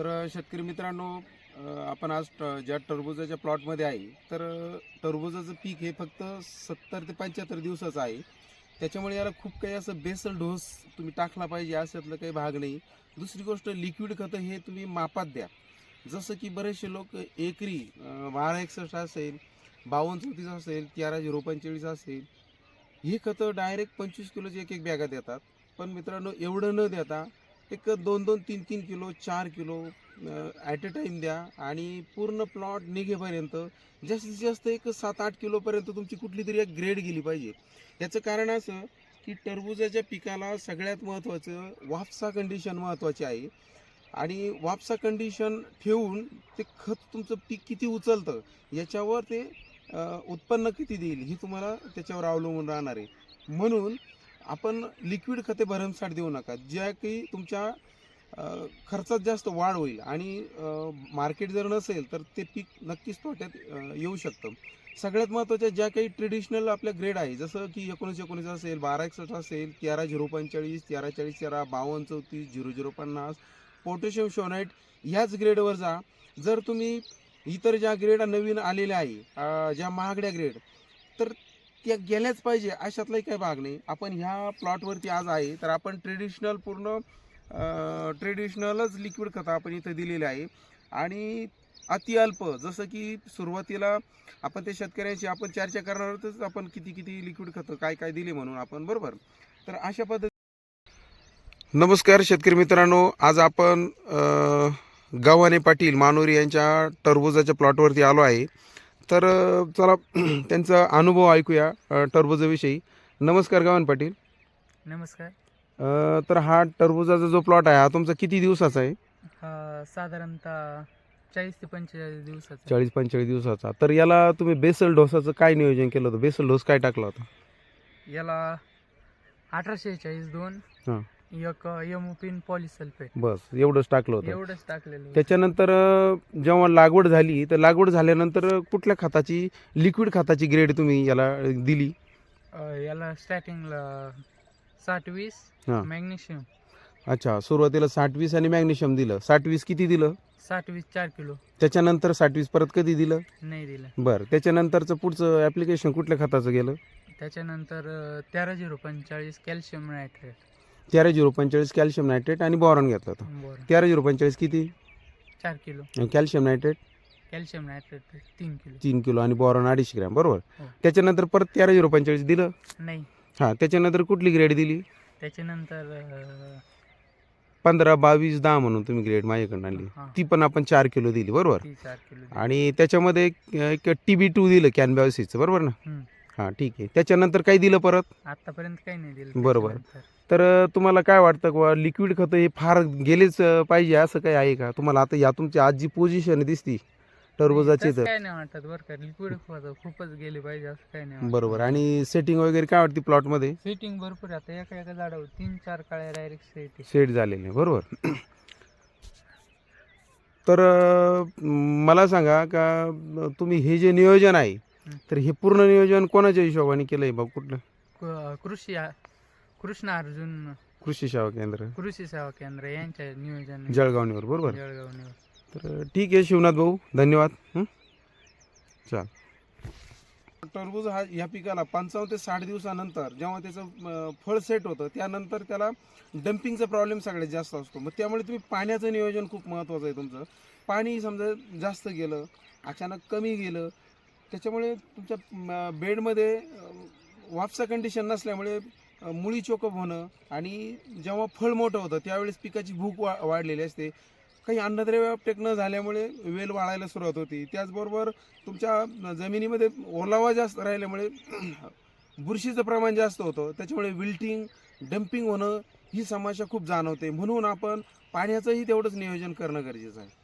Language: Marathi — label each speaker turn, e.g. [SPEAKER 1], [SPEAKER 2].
[SPEAKER 1] तर शेतकरी मित्रांनो आपण आज ट- ज्या टरबुजाच्या प्लॉटमध्ये आहे तर टरबुजाचं पीक हे फक्त सत्तर ते पंच्याहत्तर दिवसाचं आहे. त्याच्यामुळे याला खूप काही असं बेसल डोस तुम्ही टाकला पाहिजे अशातलं काही भाग नाही. दुसरी गोष्ट लिक्विड खतं हे तुम्ही मापात द्या. जसं की बरेचसे लोक एकरी बारा एकसष्ट असेल बावन्न चौतीस असेल तेरा झिरो पंचेचाळीस असेल हे खतं डायरेक्ट पंचवीस किलोची एक एक बॅगा देतात पण मित्रांनो एवढं न देता एक दोन दोन तीन तीन किलो चार किलो ॲट अ टाईम द्या आणि पूर्ण प्लॉट निघेपर्यंत जास्तीत जास्त एक सात आठ किलोपर्यंत तुमची कुठली तरी एक ग्रेड गेली पाहिजे. याचं कारण असं की टरबुजाच्या पिकाला सगळ्यात महत्त्वाचं वापसा कंडिशन महत्त्वाची आहे. आणि वापसा कंडिशन ठेवून ते खत तुमचं पीक किती उचलतं याच्यावर ते उत्पन्न किती देईल ही तुम्हाला त्याच्यावर अवलंबून राहणार आहे. म्हणून आपण लिक्विड खते भरमसाठ देऊ नका. ज्या काही तुमच्या खर्चात जास्त वाढ होईल आणि मार्केट जर नसेल तर ते पीक नक्कीच तोट्यात येऊ शकतं. सगळ्यात महत्त्वाच्या ज्या काही ट्रेडिशनल आपल्या ग्रेड आहे जसं की एकोणीस एकोणीस असेल बारा एकसष्ट असेल तेरा झिरो पंचेचाळीस तेरा चाळीस तेरा बावन्न चौतीस झिरो झिरो पन्नास पोटॅशियम शोनाईट ह्याच ग्रेडवर जा. जर तुम्ही इतर ज्या ग्रेड नवीन आलेल्या आहे ज्या महागड्या ग्रेड तर त्या गेल्याच पाहिजे अशातलाही काही भाग नाही. आपण ह्या प्लॉटवरती आज आहे तर आपण ट्रेडिशनल पूर्ण ट्रेडिशनलच लिक्विड खतं आपण इथं दिलेले आहे. आणि अति अल्प जसं की सुरुवातीला आपण ते शेतकऱ्यांशी आपण चर्चा करणार होतच आपण किती किती लिक्विड खतं काय काय दिले म्हणून आपण बरोबर? तर अशा पद्धती नमस्कार शेतकरी मित्रांनो आज आपण गव्हाणे पाटील मानोरी यांच्या टरबुजाच्या प्लॉटवरती आलो आहे. तर चला त्यांचा अनुभव ऐकूया टरबुजाविषयी. नमस्कार गव्हाणे पाटील.
[SPEAKER 2] नमस्कार.
[SPEAKER 1] अ, तर हा टरबुजाचा जो प्लॉट आहे हा तुमचा किती दिवसाचा आहे?
[SPEAKER 2] हा साधारणतः चाळीस ते पंचेचाळीस दिवसाचा
[SPEAKER 1] चाळीस पंचेचाळीस दिवसाचा. तर याला तुम्ही बेसल डोसाचं काय नियोजन केलं होतं? बेसल डोस काय टाकला होता?
[SPEAKER 2] याला अठराशे चाळीस दोन.
[SPEAKER 1] हा.
[SPEAKER 2] एक यमुपिन पॉलिसल्फेट
[SPEAKER 1] बस एवढंच टाकलं होतं.
[SPEAKER 2] एवढंच टाकलेलं होतं.
[SPEAKER 1] त्याच्यानंतर अ, जेव्हा लागवड झाली तर लागवड झाल्यानंतर कुठल्या खताची लिक्विड खताची ग्रेड तुम्ही याला अ, दिली?
[SPEAKER 2] अं, याला स्टार्टिंगला साठ वीस
[SPEAKER 1] हा.
[SPEAKER 2] मॅग्नेशियम
[SPEAKER 1] अच्छा सुरुवातीला साठ वीस आणि मॅग्नेशियम दिलं. साठ वीस किती दिलं?
[SPEAKER 2] साठ वीस चार किलो.
[SPEAKER 1] त्याच्यानंतर साठ वीस परत कधी दिलं?
[SPEAKER 2] नाही दिलं.
[SPEAKER 1] बरं त्याच्यानंतरचं पुढचं ॲप्लिकेशन कुठल्या खताचं गेलं?
[SPEAKER 2] त्याच्यानंतर अं, तेरा झिरो पंचेचाळीस कॅल्शियम नायट्रेट.
[SPEAKER 1] तेरा झिरो पंचेचाळीस कॅल्शियम नायट्रेट आणि बॉरॉन घेतलं होतं.
[SPEAKER 2] बरं.
[SPEAKER 1] तेरा झिरो पंचेचाळीस किती?
[SPEAKER 2] चार kilo.
[SPEAKER 1] Calcium nitrate
[SPEAKER 2] calcium nitrate तीन किलो.
[SPEAKER 1] तीन किलो आणि बॉरॉन अडीचशे ग्रॅम बरोबर?
[SPEAKER 2] हो.
[SPEAKER 1] त्याच्यानंतर परत तेरा झिरो पंचेचाळीस दिलं?
[SPEAKER 2] नाही.
[SPEAKER 1] हां त्याच्यानंतर कुठली ग्रेड दिली?
[SPEAKER 2] त्याच्यानंतर अं,
[SPEAKER 1] पंधरा बावीस दहा म्हणून तुम्ही ग्रेड माझ्याकडून आणली.
[SPEAKER 2] हा,
[SPEAKER 1] ती पण आपण चार किलो दिली बरोबर?
[SPEAKER 2] ती चार किलो दिली.
[SPEAKER 1] आणि त्याच्यामध्ये एक- एक टी बी टू दिलं कॅनबॅसिसचं बरोबर ना?
[SPEAKER 2] हम्म.
[SPEAKER 1] हां ठीक आहे त्याच्यानंतर काही दिलं परत
[SPEAKER 2] आतापर्यंत काही नाही दिलं
[SPEAKER 1] बरोबर.
[SPEAKER 2] त्याच्यानंतर.
[SPEAKER 1] तर अ, तुम्हाला काय वाटतं किंवा लिक्विड खतं हे फार गेलेच अ, पाहिजे असं काही आहे का तुम्हाला आता या तुमची आज जी पोझिशन दिसती टरबुजाची
[SPEAKER 2] तसं
[SPEAKER 1] तर
[SPEAKER 2] काय नाही वाटत बरं का लिक्विड खूपच गेले पाहिजे असं काही नाही.
[SPEAKER 1] बरोबर आणि सेटिंग वगैरे काय वाटते प्लॉटमध्ये
[SPEAKER 2] सेटिंग भरपूर आहे. आता एका एका झाडावर तीन चार काळ्या डायरेक्ट सेट
[SPEAKER 1] सेट झालेले आहे, बरोबर तर अ, मला सांगा का तुम्ही हे जे नियोजन आहे. तर हे पूर्ण नियोजन कोणाच्या हिशोबाने केलं आहे बा कुठलं
[SPEAKER 2] कृषी आ- कृष्ण अर्जुन
[SPEAKER 1] कृषी सेवा केंद्र.
[SPEAKER 2] कृषी सेवा केंद्र यांच्या नियोजन
[SPEAKER 1] जळगावनीवर बरोबर?
[SPEAKER 2] जळगावनीवर.
[SPEAKER 1] तर ठीक आहे शिवनाथ भाऊ धन्यवाद हं? चाल. टरबूज हा ह्या पिकाला पंचावन्न ते साठ दिवसानंतर जेव्हा त्याचं अं, फळ सेट होतं त्यानंतर त्याला डम्पिंगचा प्रॉब्लेम सगळ्यात जास्त असतो. मग त्यामुळे तुम्ही पाण्याचं नियोजन खूप महत्त्वाचं आहे तुमचं. पाणी समजा जास्त गेलं अचानक कमी गेलं त्याच्यामुळे तुमच्या बेडमध्ये वापसा कंडिशन नसल्यामुळे मुळी चोकअप होणं आणि जेव्हा फळ मोठं होतं त्यावेळेस पिकाची भूक वा वाढलेली असते. काही अन्नद्रव्य अपटेक न झाल्यामुळे वेल वाळायला सुरुवात होती. त्याचबरोबर तुमच्या जमिनीमध्ये ओलावा जास्त राहिल्यामुळे बुरशीचं प्रमाण जास्त होतं. त्याच्यामुळे विल्टिंग डम्पिंग होणं ही समस्या खूप जाणवते. म्हणून आपण पाण्याचंही तेवढंच नियोजन करणं गरजेचं आहे.